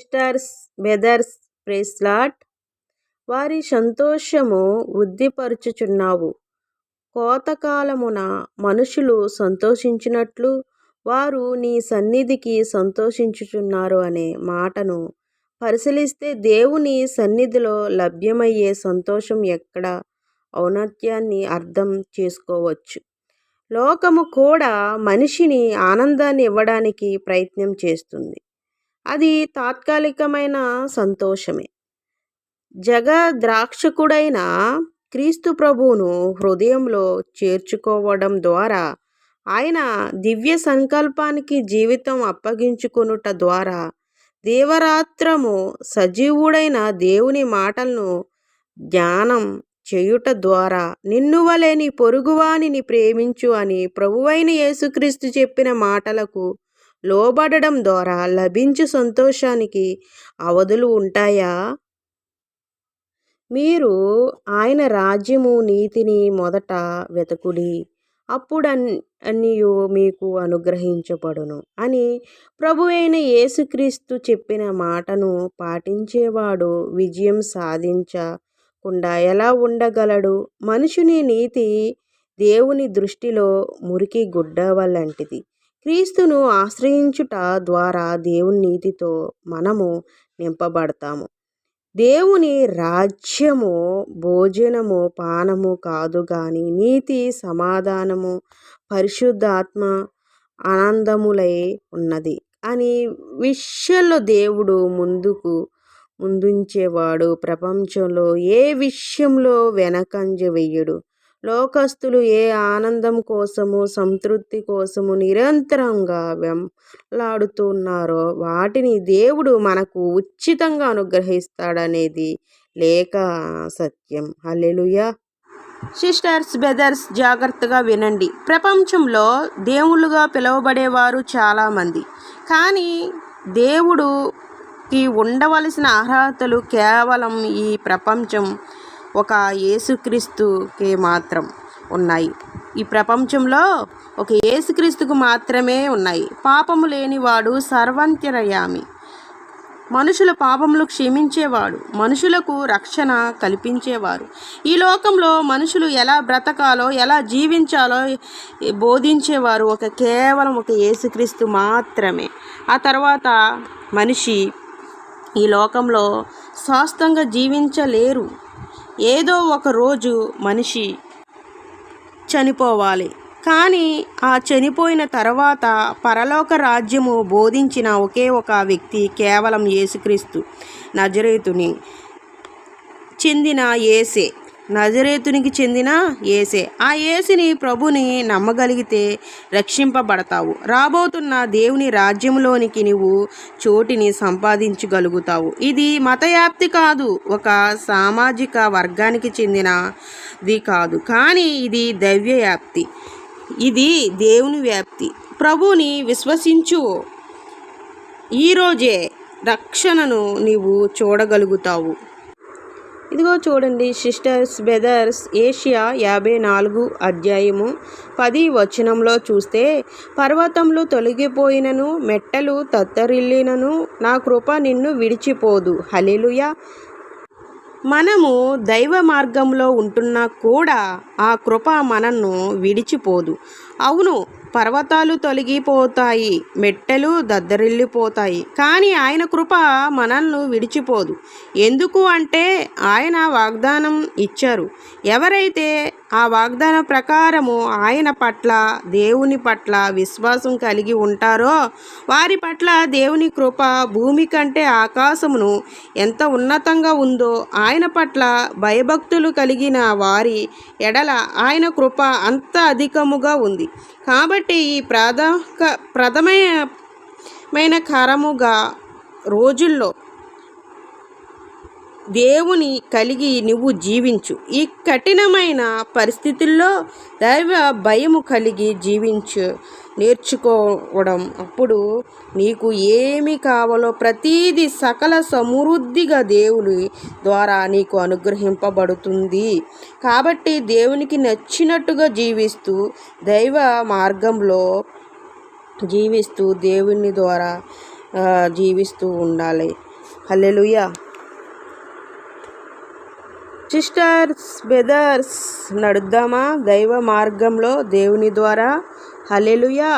Sisters brothers ప్రేస్లాట్ వారి సంతోషము వృద్ధిపరచుచున్నావు. కోతకాలమున మనుషులు సంతోషించినట్లు వారు నీ సన్నిధికి సంతోషించుచున్నారు అనే మాటను పరిశీలిస్తే దేవుని సన్నిధిలో లభ్యమయ్యే సంతోషం ఎక్కడ? ఔన్నత్యాన్ని అర్థం చేసుకోవచ్చు. లోకము కూడా మనిషిని ఆనందాన్ని ఇవ్వడానికి ప్రయత్నం చేస్తుంది. అది తాత్కాలికమైన సంతోషమే. జగ ద్రాక్షకుడైన క్రీస్తు ప్రభువును హృదయంలో చేర్చుకోవడం ద్వారా ఆయన దివ్య సంకల్పానికి జీవితం అప్పగించుకొనుట ద్వారా దేవరాత్రము సజీవుడైన దేవుని మాటలను జ్ఞానం చేయుట ద్వారా నిన్ను పొరుగువానిని ప్రేమించు అని ప్రభువైన యేసుక్రీస్తు చెప్పిన మాటలకు లోబడడం ద్వారా లభించు సంతోషానికి అవధులు ఉంటాయా? మీరు ఆయన రాజ్యము నీతిని మొదట వెతకుడి. అప్పుడు అన్నియు మీకు అనుగ్రహించబడును అని ప్రభు అయిన యేసుక్రీస్తు చెప్పిన మాటను పాటించేవాడు విజయం సాధించకుండా ఎలా ఉండగలడు? మనుషుని నీతి దేవుని దృష్టిలో మురికి గుడ్డ వల్లంటిది క్రీస్తును ఆశ్రయించుట ద్వారా దేవుని నీతితో మనము నింపబడతాము. దేవుని రాజ్యము భోజనము పానము కాదు గాని నీతి సమాధానము పరిశుద్ధాత్మ ఆనందములై ఉన్నది అని విషయంలో దేవుడు ముందుకు ముందుంచేవాడు. ప్రపంచంలో ఏ విషయంలో వెనకంజ వెయ్యడు లోకస్తులు ఏ ఆనందం కోసము సంతృప్తి కోసము నిరంతరంగా వెంలాడుతున్నారో వాటిని దేవుడు మనకు ఉచితంగా అనుగ్రహిస్తాడనేది లేక సత్యం. హల్లెలుయా. సిస్టర్స్ బ్రదర్స్ జాగ్రత్తగా వినండి. ప్రపంచంలో దేవుళ్ళుగా పిలువబడేవారు చాలామంది. కానీ దేవుడుకి ఉండవలసిన అర్హతలు కేవలం ఈ ప్రపంచం ఒక యేసుక్రీస్తుకే మాత్రం ఉన్నాయి. ఈ ప్రపంచంలో ఒక యేసుక్రీస్తుకు మాత్రమే ఉన్నాయి. పాపము లేనివాడు సర్వంత్యరయామి మనుషుల పాపములు క్షమించేవాడు మనుషులకు రక్షణ కల్పించేవారు. ఈ లోకంలో మనుషులు ఎలా బ్రతకాలో ఎలా జీవించాలో బోధించేవారు ఒక కేవలం ఒక యేసుక్రీస్తు మాత్రమే. ఆ తర్వాత మనిషి ఈ లోకంలో స్వాస్థంగా జీవించలేరు. ఏదో ఒక రోజు మనిషి చనిపోవాలి. కానీ ఆ చనిపోయిన తర్వాత పరలోక రాజ్యము బోధించిన ఒకే ఒక వ్యక్తి కేవలం యేసుక్రీస్తు నజరేతుని చెందిన ఏసే నజరేతునికి చెందిన ఏసే ఆ ఏసుని ప్రభుని నమ్మగలిగితే రక్షింపబడతావు. రాబోతున్న దేవుని రాజ్యంలోనికి నీవు చోటిని సంపాదించగలుగుతావు. ఇది మతయాప్తి కాదు ఒక సామాజిక వర్గానికి చెందినది కాదు కానీ ఇది దైవ్యయాప్తి ఇది దేవుని వ్యాప్తి. ప్రభుని విశ్వసించు. ఈరోజే రక్షణను నీవు చూడగలుగుతావు. ఇదిగో చూడండి సిస్టర్స్ బ్రదర్స్ ఏషియా యాభై నాలుగు అధ్యాయము పది వచనంలో చూస్తే పర్వతములు తొలగిపోయినను మెట్టలు తత్తరిల్లినను నా కృప నిన్ను విడిచిపోదు. హలెలుయ మనము దైవ మార్గంలో ఉంటున్నా కూడా ఆ కృప మనను విడిచిపోదు. అవును పర్వతాలు తొలగిపోతాయి మెట్టెలు దద్దరిల్లిపోతాయి. కానీ ఆయన కృప మనల్ని విడిచిపోదు. ఎందుకు అంటే ఆయన వాగ్దానం ఇచ్చారు. ఎవరైతే ఆ వాగ్దాన ప్రకారము ఆయన పట్ల దేవుని పట్ల విశ్వాసం కలిగి ఉంటారో వారి పట్ల దేవుని కృప భూమి కంటే ఆకాశమును ఎంత ఉన్నతంగా ఉందో ఆయన పట్ల భయభక్తులు కలిగిన వారి ఎడల ఆయన కృప అంత అధికముగా ఉంది. కాబట్టి ఈ ప్రథమ ప్రథమమైన కరముగా రోజుల్లో దేవుని కలిగి నువ్వు జీవించు. ఈ కఠినమైన పరిస్థితుల్లో దైవ భయము కలిగి జీవించు నేర్చుకోవడం. అప్పుడు నీకు ఏమి కావాలో ప్రతీది సకల సమృద్ధిగా దేవుని ద్వారా నీకు అనుగ్రహింపబడుతుంది. కాబట్టి దేవునికి నచ్చినట్టుగా జీవిస్తూ దైవ మార్గంలో జీవిస్తూ దేవుని ద్వారా జీవిస్తూ ఉండాలి. హల్లెలుయా. సిస్టర్స్ బ్రదర్స్ నడుద్దామా దైవ మార్గంలో దేవుని ద్వారా? హలెలుయా